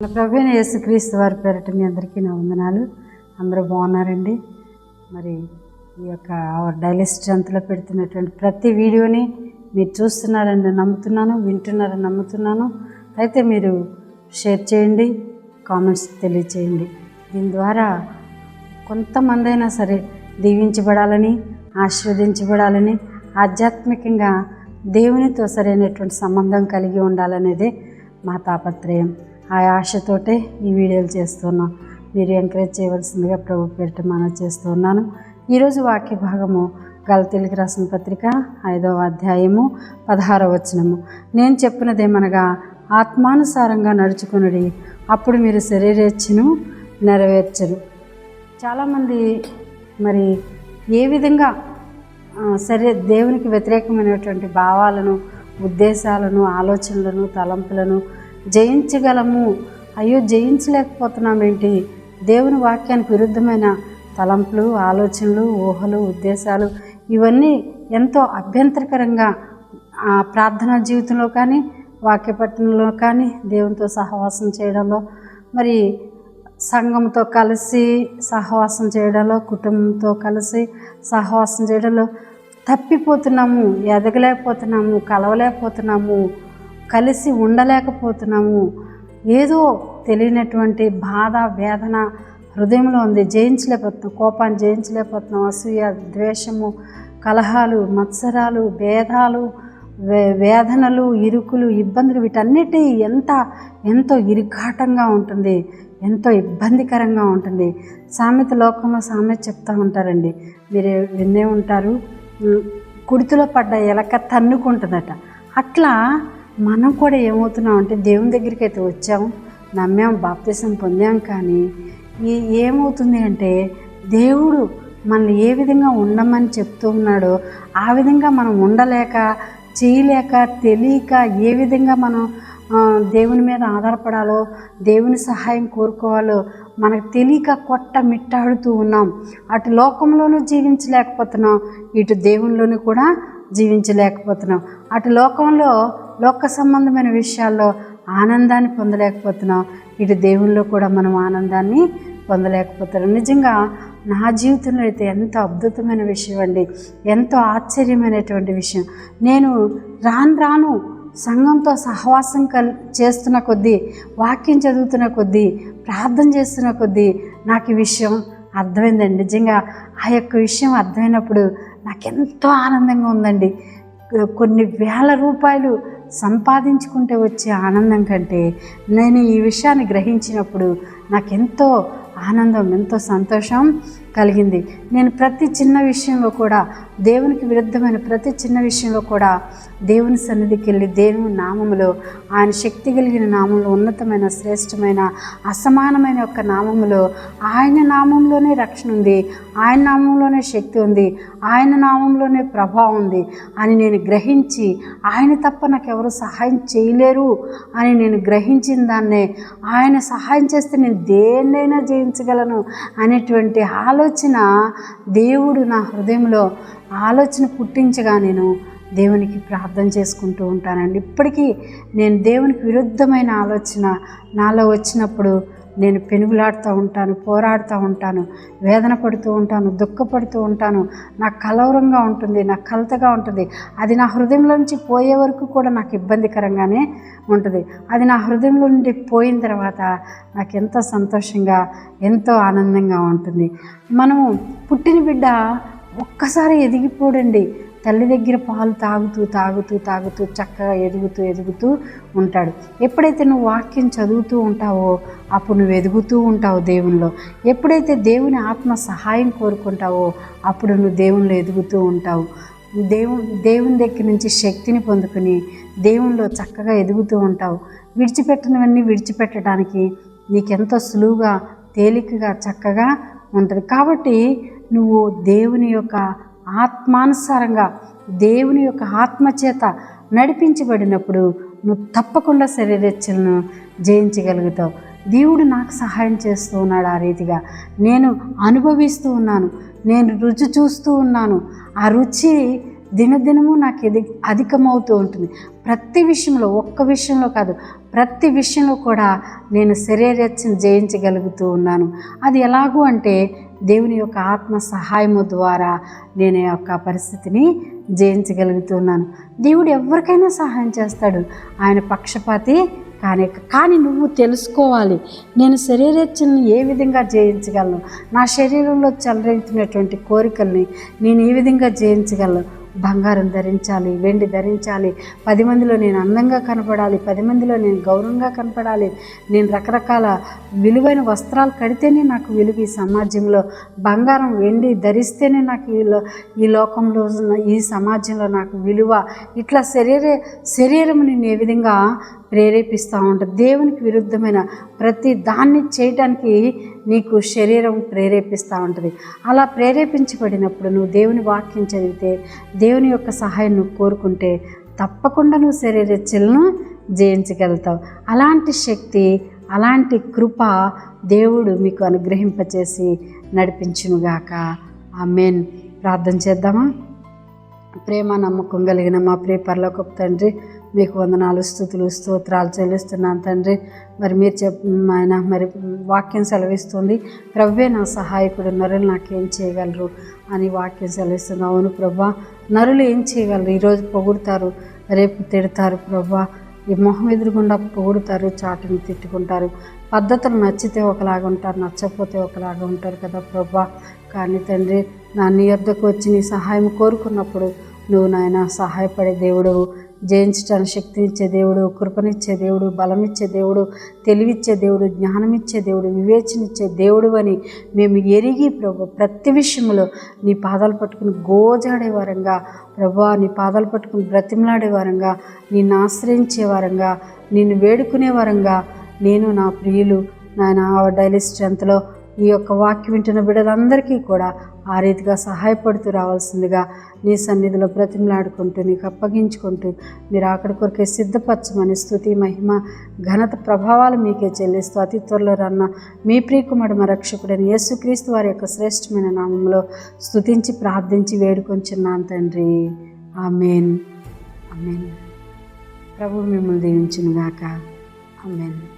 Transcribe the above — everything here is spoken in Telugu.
మన యేసుక్రీస్తు వారి పేరట మీ అందరికీ నా వందనాలు. అందరూ బాగున్నారండి? మరి ఈ యొక్క అవర్ డైలీ స్ట్రెంత్లో పెడుతున్నటువంటి ప్రతి వీడియోని మీరు చూస్తున్నారని నమ్ముతున్నాను వింటున్నారని నమ్ముతున్నాను. అయితే మీరు షేర్ చేయండి కామెంట్స్ తెలియచేయండి. దీని ద్వారా కొంతమంది అయినా సరే దీవించబడాలని ఆశీర్వదించబడాలని ఆధ్యాత్మికంగా దేవునితో సరైనటువంటి సంబంధం కలిగి ఉండాలనేదే మా తాపత్రయం. ఆ ఆశతోటే ఈ వీడియోలు చేస్తున్నాం. మీరు ఎంకరేజ్ చేయవలసిందిగా ప్రభు పేరిట మనం చేస్తున్నాను ఈరోజు వాక్య భాగము గలతీలకు రాసిన పత్రిక ఐదవ అధ్యాయము పదహారవ వచనము. నేను చెప్పినదేమనగా ఆత్మానుసారంగా నడుచుకునుడి అప్పుడు మీరు శరీరేచ్ఛను నెరవేర్చరు. చాలామంది మరి ఏ విధంగా ఆ, సరే దేవునికి వ్యతిరేకమైనటువంటి భావాలను ఉద్దేశాలను ఆలోచనలను తలంపులను జయించగలము. అయ్యో జయించలేకపోతున్నాం ఏంటి దేవుని వాక్యానికి విరుద్ధమైన తలంపులు ఆలోచనలు ఊహలు ఉద్దేశాలు ఇవన్నీ ఎంతో అభ్యంతరకరంగా ఆ ప్రార్థనా జీవితంలో కానీ వాక్య పట్టణంలో కానీ దేవునితో సహవాసం చేయడంలో మరి సంఘంతో కలిసి సహవాసం చేయడంలో కుటుంబంతో కలిసి సహవాసం చేయడంలో తప్పిపోతున్నాము ఎదగలేకపోతున్నాము కలవలేకపోతున్నాము. కలిసి ఉండలేకపోతున్నాము. ఏదో తెలియనటువంటి బాధ వేదన హృదయంలో ఉంది. జయించలేకపోతున్నాం. కోపాన్ని జయించలేకపోతున్నాం. అసూయ ద్వేషము కలహాలు మత్సరాలు భేదాలు వే వేదనలు ఇరుకులు ఇబ్బందులు వీటన్నిటి ఎంత ఎంతో ఇరుఘాటంగా ఉంటుంది. ఎంతో ఇబ్బందికరంగా ఉంటుంది. సామెత లోకంలో సామెత చెప్తూ ఉంటారండి. మీరు విన్నే ఉంటారు. కుడితిలో పడ్డ ఎలక తన్నుకుంటుందట. అట్లా మనం కూడా ఏమవుతున్నాం అంటే దేవుని దగ్గరికి అయితే వచ్చాం నమ్మాం బాప్తిసం పొందాం కానీ ఈ ఏమవుతుంది అంటే దేవుడు మనల్ని ఏ విధంగా ఉండమని చెప్తూ ఉన్నాడో ఆ విధంగా మనం ఉండలేక చేయలేక తెలియక ఏ విధంగా మనం దేవుని మీద ఆధారపడాలో దేవుని సహాయం కోరుకోవాలో మనకు తెలియక కొట్ట మిట్టాడుతూ ఉన్నాం. అటు లోకంలోనూ జీవించలేకపోతున్నాం ఇటు దేవునిలోనూ కూడా జీవించలేకపోతున్నాం. అటు లోకంలో లోక సంబంధమైన విషయాల్లో ఆనందాన్ని పొందలేకపోతున్నాం. ఇటు దేవుల్లో కూడా మనం ఆనందాన్ని పొందలేకపోతున్నాం. నిజంగా నా జీవితంలో అయితే ఎంతో అద్భుతమైన విషయం అండి. ఎంతో ఆశ్చర్యమైనటువంటి విషయం. నేను రాను రాను సంఘంతో సహవాసం కల్ చేస్తున్న కొద్దీ వాక్యం చదువుతున్న కొద్దీ ప్రార్థన చేస్తున్న కొద్దీ నాకు ఈ విషయం అర్థమైందండి. నిజంగా ఆ యొక్క విషయం అర్థమైనప్పుడు నాకెంతో ఆనందంగా ఉందండి. కొన్ని వేల రూపాయలు సంపాదించుకుంటే వచ్చే ఆనందం కంటే నేను ఈ విషయాన్ని గ్రహించినప్పుడు నాకెంతో ఆనందం ఎంతో సంతోషం. కలిగింది. నేను ప్రతి చిన్న విషయంలో కూడా దేవునికి విరుద్ధమైన ప్రతి చిన్న విషయంలో కూడా దేవుని సన్నిధికి వెళ్ళి దేవుని నామములో ఆయన శక్తి కలిగిన నామంలో ఉన్నతమైన శ్రేష్టమైన అసమానమైన యొక్క నామములో ఆయన నామంలోనే రక్షణ ఉంది. ఆయన నామంలోనే శక్తి ఉంది. ఆయన నామంలోనే ప్రభావం ఉంది అని నేను గ్రహించి ఆయన తప్ప నాకు ఎవరు సహాయం చేయలేరు అని నేను గ్రహించిన దాన్నే ఆయన సహాయం చేస్తే నేను దేన్నైనా జయించగలను అనేటువంటి ఆలోచన దేవుడు నా హృదయంలో ఆలోచన పుట్టించగా నేను దేవునికి ప్రార్థన చేసుకుంటూ ఉంటానండి. ఇప్పటికీ నేను దేవునికి విరుద్ధమైన ఆలోచన నాలో వచ్చినప్పుడు నేను పెనుగులాడుతూ ఉంటాను పోరాడుతూ ఉంటాను వేదన పడుతూ ఉంటాను దుఃఖపడుతూ ఉంటాను. నాకు కలవరంగా ఉంటుంది నాకు కలతగా ఉంటుంది. అది నా హృదయంలో నుంచి పోయే వరకు కూడా నాకు ఇబ్బందికరంగానే ఉంటుంది. అది నా హృదయంలో నుండి పోయిన తర్వాత నాకు ఎంతో సంతోషంగా ఎంతో ఆనందంగా ఉంటుంది. మనము పుట్టిన బిడ్డ ఒక్కసారి ఎదిగిపోడండి. తల్లి దగ్గర పాలు తాగుతూ తాగుతూ తాగుతూ చక్కగా ఎదుగుతూ ఎదుగుతూ ఉంటాడు. ఎప్పుడైతే నువ్వు వాక్యం చదువుతూ ఉంటావో అప్పుడు నువ్వు ఎదుగుతూ ఉంటావు దేవునిలో. ఎప్పుడైతే దేవుని ఆత్మ సహాయం కోరుకుంటావో అప్పుడు నువ్వు దేవునిలో ఎదుగుతూ ఉంటావు. దేవు దేవుని దగ్గర నుంచి శక్తిని పొందుకుని దేవునిలో చక్కగా ఎదుగుతూ ఉంటావు. విడిచిపెట్టినవన్నీ విడిచిపెట్టడానికి నీకెంతో సులువుగా తేలికగా చక్కగా ఉంటుంది. కాబట్టి నువ్వు దేవుని యొక్క ఆత్మానుసారంగా దేవుని యొక్క ఆత్మచేత నడిపించబడినప్పుడు నువ్వు తప్పకుండా శరీరచ్చలను జయించగలుగుతావు. దేవుడు నాకు సహాయం చేస్తూ ఉన్నాడు ఆ రీతిగా. నేను అనుభవిస్తూ ఉన్నాను. నేను రుచి చూస్తూ ఉన్నాను. ఆ రుచి దినదినము నాకు ఎది అధికమవుతూ ఉంటుంది. ప్రతి విషయంలో ఒక్క విషయంలో కాదు ప్రతి విషయంలో కూడా నేను శరీరచ్చని జయించగలుగుతూ ఉన్నాను. అది ఎలాగూ అంటే దేవుని యొక్క ఆత్మ సహాయము ద్వారా నేను యొక్క పరిస్థితిని జయించగలుగుతున్నాను. దేవుడు ఎవరికైనా సహాయం చేస్తాడు. ఆయన పక్షపాతి కానీ కానీ నువ్వు తెలుసుకోవాలి. నేను శరీరేచ్ఛలను ఏ విధంగా జయించగలను? నా శరీరంలో చెలరేగుతున్నటువంటి కోరికల్ని నేను ఏ విధంగా జయించగలను? బంగారం ధరించాలి వెండి ధరించాలి. పది మందిలో నేను అందంగా కనపడాలి పది మందిలో నేను గౌరవంగా కనపడాలి. నేను రకరకాల విలువైన వస్త్రాలు కడితేనే నాకు విలువ ఈ సమాజంలో. బంగారం వెండి ధరిస్తేనే నాకు ఈ లో ఈ లోకంలో ఈ సమాజంలో నాకు విలువ. ఇట్లా శరీర శరీరం నేను ఏ విధంగా ప్రేరేపిస్తూ ఉంటుంది దేవునికి విరుద్ధమైన ప్రతి దాన్ని చేయటానికి నీకు శరీరం ప్రేరేపిస్తూ ఉంటుంది. అలా ప్రేరేపించబడినప్పుడు నువ్వు దేవుని వాక్యం చదివితే దేవుని యొక్క సహాయం నువ్వు కోరుకుంటే తప్పకుండా నువ్వు శరీరచ్చలను జయించగలుగుతావు. అలాంటి శక్తి అలాంటి కృప దేవుడు మీకు అనుగ్రహింపచేసి నడిపించునుగాక. ఆ మెయిన్ ప్రార్థన చేద్దామా? ప్రేమ నమ్మకం కలిగిన మా ప్రియ పరలోకపు తండ్రి మీకు వందనాలు స్థుతులు స్తోత్రాలు చెల్లిస్తున్నాను తండ్రి. మరి మీరు చెప్ ఆయన మరి వాక్యం సెలవిస్తుంది. ప్రవ్వే నా సహాయకుడు నరులు నాకేం చేయగలరు? అని వాక్యం సెలవిస్తుంది అవును ప్రభా నరులు ఏం చేయగలరు? ఈరోజు పొగుడుతారు రేపు తిడతారు ప్రభా. ఈ మొహం ఎదురుగుండా పొగుడుతారు చాటుని తిట్టుకుంటారు. పద్ధతులు నచ్చితే ఒకలాగా ఉంటారు నచ్చకపోతే ఒకలాగా ఉంటారు కదా ప్రభా. కానీ తండ్రి నా నీ వద్దకు వచ్చి నీ సహాయం కోరుకున్నప్పుడు నువ్వు నాయన సహాయపడే దేవుడు జయించడానికి శక్తినిచ్చే దేవుడు కృపనిచ్చే దేవుడు బలమిచ్చే దేవుడు తెలివిచ్చే దేవుడు జ్ఞానమిచ్చే దేవుడు వివేచనిచ్చే దేవుడు అని మేము ఎరిగి ప్రభు ప్రతి విషయంలో నీ పాదాలు పట్టుకుని గోజాడే వారంగా ప్రభా నీ పాదాలు పట్టుకుని బ్రతిమలాడే వారంగా నిన్ను ఆశ్రయించే వారంగా నిన్ను వేడుకునే వారంగా నేను నా ప్రియులు నాయన డైలీ స్ట్రెంత్లో ఈ యొక్క వాక్యం వింటున్న బిడ్డలందరికీ కూడా ఆ రీతిగా సహాయపడుతూ రావాల్సిందిగా నీ సన్నిధిలో బ్రతిమలాడుకుంటూ నీకు అప్పగించుకుంటూ మీరు అక్కడి కొరకే సిద్ధపరచమని స్థుతి మహిమ ఘనత ప్రభావాలు మీకే చెల్లిస్తూ అతి త్వరలో రన్న మీ ప్రియకుమారు మా రక్షకుడైన యేసుక్రీస్తు వారి యొక్క శ్రేష్టమైన నామంలో స్తుతించి ప్రార్థించి వేడుకొంచున్నాను తండ్రి. ఆమెన్. ఆమెన్. ప్రభు మిమ్మల్ని దీవించునుగాక. ఆమెన్.